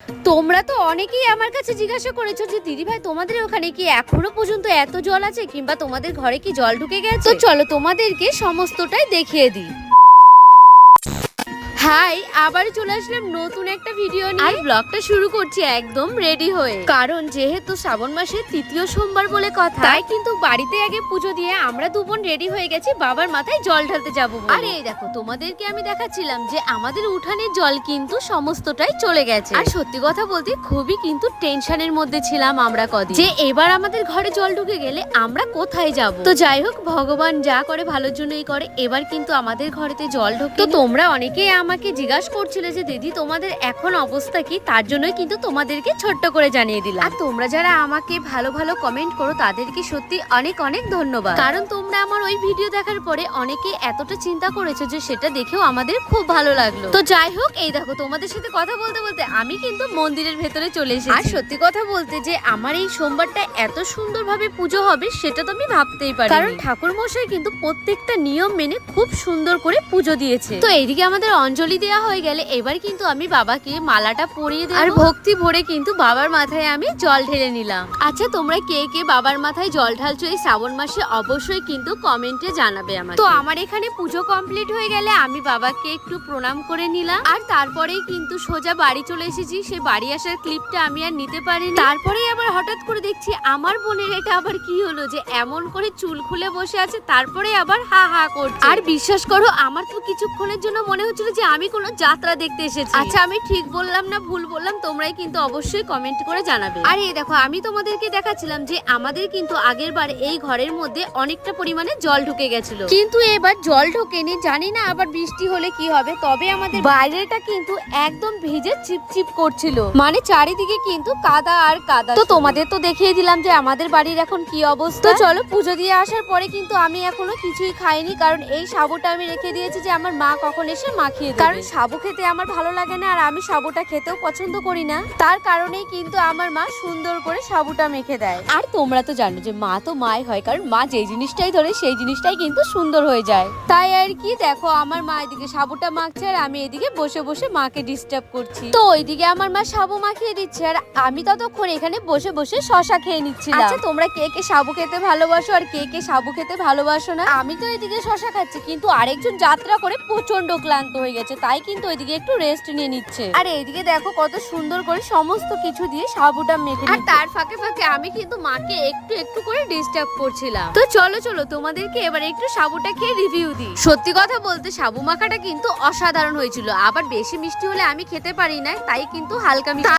তোমরা তো অনেকেই আমার কাছে জিজ্ঞাসা করেছ যে, দিদি ভাই, তোমাদের ওখানে কি এখনও পর্যন্ত এত জল আছে কিংবা তোমাদের ঘরে কি জল ঢুকে গেছে? তো চলো তোমাদেরকে সমস্তটাই দেখিয়ে দিই। হাই আবার চলে আসলাম নতুন একটা ভিডিও নিয়ে। আর ব্লগটা শুরু করছি একদম রেডি হয়ে। কারণ যেহেতু শ্রাবণ মাসের তৃতীয় সোমবার বলে কথা তাই কিন্তু বাড়িতে আগে পুজো দিয়ে আমরা দুবোন রেডি হয়ে গেছি বাবার মাথায় জল ঢালতে যাব। আরে এই দেখো তোমাদেরকে আমি দেখাচ্ছিলাম যে আমাদের উঠানের জল কিন্তু সমস্তটাই চলে গেছে। আর সত্যি কথা বলতে খুবই কিন্তু টেনশনের মধ্যে ছিলাম আমরা কদিন। যে এবার আমাদের ঘরে জল ঢুকে গেলে আমরা কোথায় যাব? তো যাই হোক ভগবান যা করে ভালোর জন্যই করে এবার কিন্তু আমাদের ঘরেতে জল ঢোকে। তো তোমরা অনেকেই আমাকে জিজ্ঞাসা করছিলে যে দিদি তোমাদের এখন অবস্থা কি? তার জন্যই কিন্তু তোমাদেরকে ছোট্ট করে জানিয়ে দিলাম। আর তোমরা যারা আমাকে ভালো ভালো কমেন্ট করো তাদেরকে সত্যি অনেক অনেক ধন্যবাদ। কারণ তোমরা আমার ওই ভিডিও দেখার পরে অনেকে এতটা চিন্তা করেছ যে সেটা দেখেও আমাদের খুব ভালো লাগল। তো যাই হোক এই দেখো তোমাদের সাথে কথা বলতে বলতে আমি কিন্তু মন্দিরের ভেতরে চলে এসেছি। আর সত্যি কথা বলতে যে আমার এই সোমবারটা এত সুন্দরভাবে পুজো হবে সেটা তো আমি ভাবতেই পারি কারণ ঠাকুর মশাই কিন্তু প্রত্যেকটা নিয়ম মেনে খুব সুন্দর করে পুজো দিয়েছে। তো এইদিকে আমাদের অঞ্জলি দেওয়া হয়ে গেলে এবার কিন্তু আমি বাবাকে মালাটা পরিয়ে দেব। আর ভক্তি ভরে কিন্তু বাবার মাথায় আমি জল ঢেলে নিলাম। আচ্ছা তোমরা কে কে বাবার মাথায় জল ঢালছো এই শ্রাবণ মাসে অবশ্যই কিন্তু কমেন্টে জানাবে আমাকে। তো আমার এখানে পুজো কমপ্লিট হয়ে গেলে আমি বাবাকে একটু প্রণাম করে নিলাম। আর তারপরেই কিন্তু সোজা বাড়ি চলে এসেছি সে বাড়ি আসার ক্লিপটা আমি আর নিতে পারিনি। তারপরেই আবার হঠাৎ করে দেখছি আমার বোনের এটা আবার কি হলো যে এমন করে চুল খুলে বসে আছে তারপরে আবার হা হা করছে। আর বিশ্বাস করো আমার তো কিছুক্ষণের জন্য মনে হচ্ছিল যে আমি কোনো যাত্রা দেখতে এসেছি। আচ্ছা আমি ঠিক বললাম না ভুল বললাম তোমরাই কিন্তু অবশ্যই কমেন্ট করে জানাবে। আর এই দেখো আমি তোমাদেরকে দেখাচ্ছিলাম যে আমাদের কিন্তু আগের বার এই ঘরের মধ্যে অনেকটা পরিমাণে জল ঢুকে গেছিল। কিন্তু এবার জল ঢোকেনি জানি না আবার বৃষ্টি হলে কি হবে তবে আমাদের বাইরেটা কিন্তু একদম ভিজে চিপচিপ করছিল। মানে চারিদিকে কিন্তু কাদা আর কাদা তো তোমাদের তো দেখিয়ে দিলাম যে আমাদের বাড়ির এখন কি অবস্থা। চলো পুজো দিয়ে আসার পরে কিন্তু আমি এখনও কিছুই খাইনি কারণ এই সাবুটা আমি রেখে দিয়েছি যে আমার মা কখন এসে মাখিয়ে দেবে। কারণ সাবু খেতে আমার ভালো লাগে না আর আমি সাবুটা খেতেও পছন্দ করি না। তার কারণেই কিন্তু আমার মা সুন্দর করে সাবুটা মেখে দেয়। আর তোমরা তো জানো যে মা তো মাই হয় কারণ মা যেই জিনিসটাই ধরে সেই জিনিসটাই কিন্তু সুন্দর হয়ে যায়। তাই আর কি দেখো আমার মা এদিকে সাবুটা মাখছে আর আমি এদিকে বসে বসে মাকে ডিস্টার্ব করছি। তো ওইদিকে আমার মা সাবু মাখিয়ে দিচ্ছে আর আমি ততক্ষণ এখানে বসে বসে শশা খেয়ে নিচ্ছি আচ্ছা তোমরা কে কে সাবু খেতে ভালোবাসো আর কে কে সাবু খেতে ভালোবাসো না? আমি তো এদিকে শশা খাচ্ছি কিন্তু আরেকজন যাত্রা করে প্রচণ্ড ক্লান্ত হয়ে গেছে তাই কিন্তু ওইদিকে একটু রেস্ট নিয়ে নিচ্ছে। আর এইদিকে দেখো কত সুন্দর করে সমস্ত কিছু দিয়ে সাবুটা মেখে আর তার ফাঁকে ফাঁকে আমি কিন্তু মাকে একটু একটু করে ডিস্টার্ব করছিলাম। তো চলো চলো তোমাদেরকে এবার একটু সাবুটা খেয়ে রিভিউ দিই। সত্যি কথা বলতে সাবু মাখাটা কিন্তু অসাধারণ হয়েছিল। আবার বেশি মিষ্টি হলে আমি খেতে পারি না তাই কিন্তু হালকা মিষ্টি